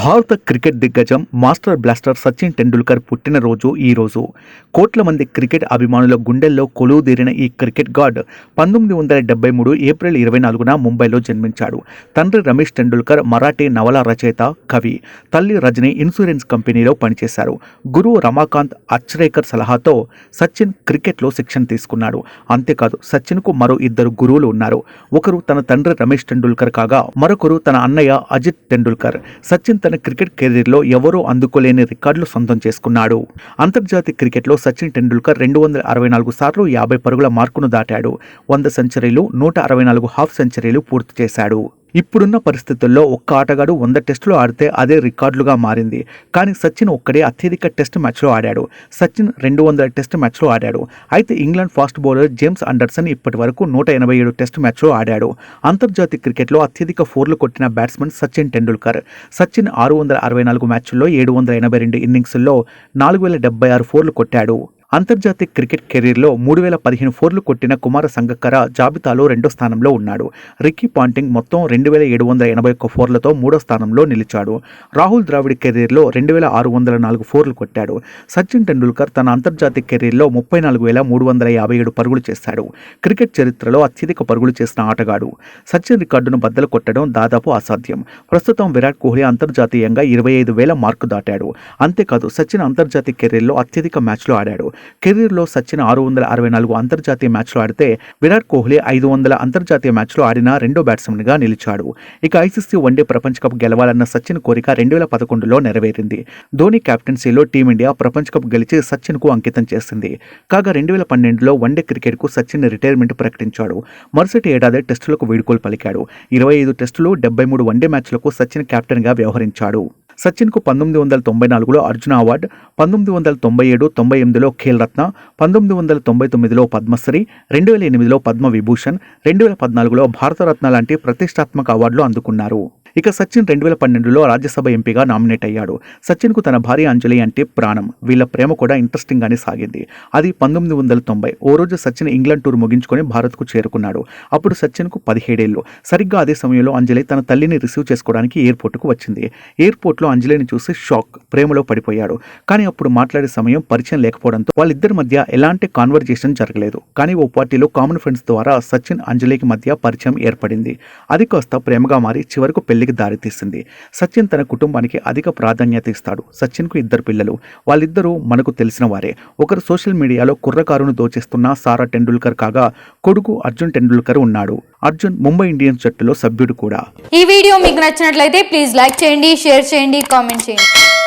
భారత క్రికెట్ దిగ్గజం master blaster Sachin Tendulkar పుట్టినరోజు ఈ రోజు. కోట్ల మంది క్రికెట్ అభిమానుల గుండెల్లో కొలువుదీరిన ఈ క్రికెట్ గాడ్ పంతొమ్మిది వందల డెబ్బై మూడు ఏప్రిల్ ఇరవై నాలుగున ముంబైలో జన్మించాడు. తండ్రి రమేష్ టెండూల్కర్ మరాఠీ నవల రచయిత కవి. తల్లి రజని ఇన్సూరెన్స్ కంపెనీలో పనిచేశారు. గురువు రమాకాంత్ అచ్రేకర్ సలహాతో సచిన్ క్రికెట్లో శిక్షణ తీసుకున్నాడు. అంతేకాదు సచిన్కు మరో ఇద్దరు గురువులు ఉన్నారు. ఒకరు తన తండ్రి రమేష్ టెండూల్కర్ కాగా మరొకరు తన అన్నయ్య అజిత్ టెండూల్కర్. సచిన్ తన క్రికెట్ కెరీర్లో ఎవరూ అందుకోలేని రికార్డులు సొంతం చేసుకున్నాడు. అంతర్జాతీయ క్రికెట్లో సచిన్ టెండూల్కర్ రెండు వందల అరవై నాలుగు సార్లు యాభై పరుగుల మార్కును దాటాడు. వంద సెంచరీలు నూట అరవై నాలుగు హాఫ్ సెంచరీలు పూర్తి చేశాడు. ఇప్పుడున్న పరిస్థితుల్లో ఒక్క ఆటగాడు వంద టెస్టులు ఆడితే అదే రికార్డులుగా మారింది. కానీ సచిన్ ఒక్కడే అత్యధిక టెస్ట్ మ్యాచ్లో ఆడాడు. సచిన్ రెండు వందల టెస్ట్ మ్యాచ్లో ఆడాడు. అయితే England fast bowler James Anderson ఇప్పటి వరకు నూట ఎనభై ఏడు టెస్ట్ మ్యాచ్లో ఆడాడు. అంతర్జాతీయ క్రికెట్లో అత్యధిక ఫోర్లు కొట్టిన బ్యాట్స్మెన్ సచిన్ టెండూల్కర్. సచిన్ ఆరు వందల అరవై నాలుగు మ్యాచ్ల్లో ఏడు వందల ఎనభై రెండు ఇన్నింగ్స్ల్లో నాలుగు వేల డెబ్బై ఆరు ఫోర్లు కొట్టాడు. అంతర్జాతీయ క్రికెట్ కెరీర్లో మూడు వేల పదిహేను ఫోర్లు కొట్టిన కుమార సంగక్కర జాబితాలో రెండో స్థానంలో ఉన్నాడు. రిక్కీ పాంటింగ్ మొత్తం రెండు వేల ఏడు వందల ఎనభై ఒక్క ఫోర్లతో మూడో స్థానంలో నిలిచాడు. రాహుల్ ద్రావిడ్ కెరీర్లో రెండు వేల ఆరు వందల నాలుగు ఫోర్లు కొట్టాడు. సచిన్ టెండూల్కర్ తన అంతర్జాతీయ కెరీర్లో ముప్పై నాలుగు వేల మూడు వందల యాభై ఏడు పరుగులు చేశాడు. క్రికెట్ చరిత్రలో అత్యధిక పరుగులు చేసిన ఆటగాడు. సచిన్ రికార్డును బద్దలు కొట్టడం దాదాపు అసాధ్యం. ప్రస్తుతం విరాట్ కోహ్లీ అంతర్జాతీయంగా ఇరవై ఐదు వేల మార్కు దాటాడు. అంతేకాదు సచిన్ అంతర్జాతీయ కెరీర్లో అత్యధిక మ్యాచ్లు ఆడాడు. కెరీర్లో సచిన్ ఆరు వందల అరవై నాలుగు అంతర్జాతీయ మ్యాచ్లు ఆడితే విరాట్ కోహ్లీ ఐదు వందల అంతర్జాతీయ మ్యాచ్లు ఆడిన రెండో బ్యాట్స్మెన్గా నిలిచాడు. ఇక ఐసీసీ వన్డే ప్రపంచ కప్ గెలవాలన్న సచిన్ కోరిక రెండు వేల పదకొండులో నెరవేరింది. ధోని కెప్టెన్సీలో టీమిండియా ప్రపంచ కప్ గెలిచి సచిన్కు అంకితం చేసింది. కాగా రెండు వేల పన్నెండులో వన్డే క్రికెట్కు సచిన్ రిటైర్మెంట్ ప్రకటించాడు. మరుసటి ఏడాది టెస్టులకు వీడుకోలు పలికాడు. ఇరవై ఐదు టెస్టులు డెబ్బై మూడు వన్డే మ్యాచ్లకు సచిన్ కెప్టెన్గా వ్యవహరించాడు. సచిన్కు పంతొమ్మిది వందల తొంభై నాలుగులో అర్జున అవార్డు పంతొమ్మిది వందల తొంభై ఏడు తొంభై ఎనిమిదిలో ఖేల్ రత్న పంతొమ్మిది వందల తొంభై తొమ్మిదిలో పద్మశ్రీ రెండు వేల ఎనిమిదిలో పద్మ విభూషణ్ రెండు వేల పద్నాలుగులో భారతరత్న లాంటి ప్రతిష్టాత్మక అవార్డులు అందుకున్నారు. ఇక సచిన్ రెండు వేల పన్నెండులో రాజ్యసభ ఎంపీగా నామినేట్ అయ్యాడు. సచిన్కు తన భార్య అంజలి అంటే ప్రాణం. వీళ్ళ ప్రేమ కూడా ఇంట్రెస్టింగ్ గానే సాగింది. అది పంతొమ్మిది వందల తొంభై ఓ రోజు సచిన్ ఇంగ్లాండ్ టూర్ ముగించుకొని భారత్కు చేరుకున్నాడు. అప్పుడు సచిన్కు పదిహేడేళ్ళు. సరిగ్గా అదే సమయంలో అంజలి తన తల్లిని రిసీవ్ చేసుకోవడానికి ఎయిర్పోర్ట్కు వచ్చింది. ఎయిర్పోర్ట్లో అంజలిని చూసి షాక్ ప్రేమలో పడిపోయాడు. కానీ అప్పుడు మాట్లాడే సమయం పరిచయం లేకపోవడంతో వాళ్ళిద్దరి మధ్య ఎలాంటి కాన్వర్జేషన్ జరగలేదు. కానీ ఓ పార్టీలో కామన్ ఫ్రెండ్స్ ద్వారా సచిన్ అంజలికి మధ్య పరిచయం ఏర్పడింది. అది కాస్త ప్రేమగా మారి చివరకు పెళ్ళికి దారితీస్తుంది సచిన్ తన కుటుంబానికి అధిక ప్రాధాన్యత ఇస్తాడు. సచిన్కు ఇద్దరు పిల్లలు. వాళ్ళిద్దరూ మనకు తెలిసిన వారే. ఒకరు సోషల్ మీడియాలో కుర్రకారును దోచేస్తున్న సారా టెండూల్కర్ కాగా కొడుకు అర్జున్ టెండూల్కర్ ఉన్నాడు. అర్జున్ ముంబై ఇండియన్స్ జట్టులో సభ్యుడు కూడా. ఈ వీడియో మీకు నచ్చినట్లయితే ప్లీజ్ లైక్ చేయండి షేర్ చేయండి కామెంట్ చేయండి.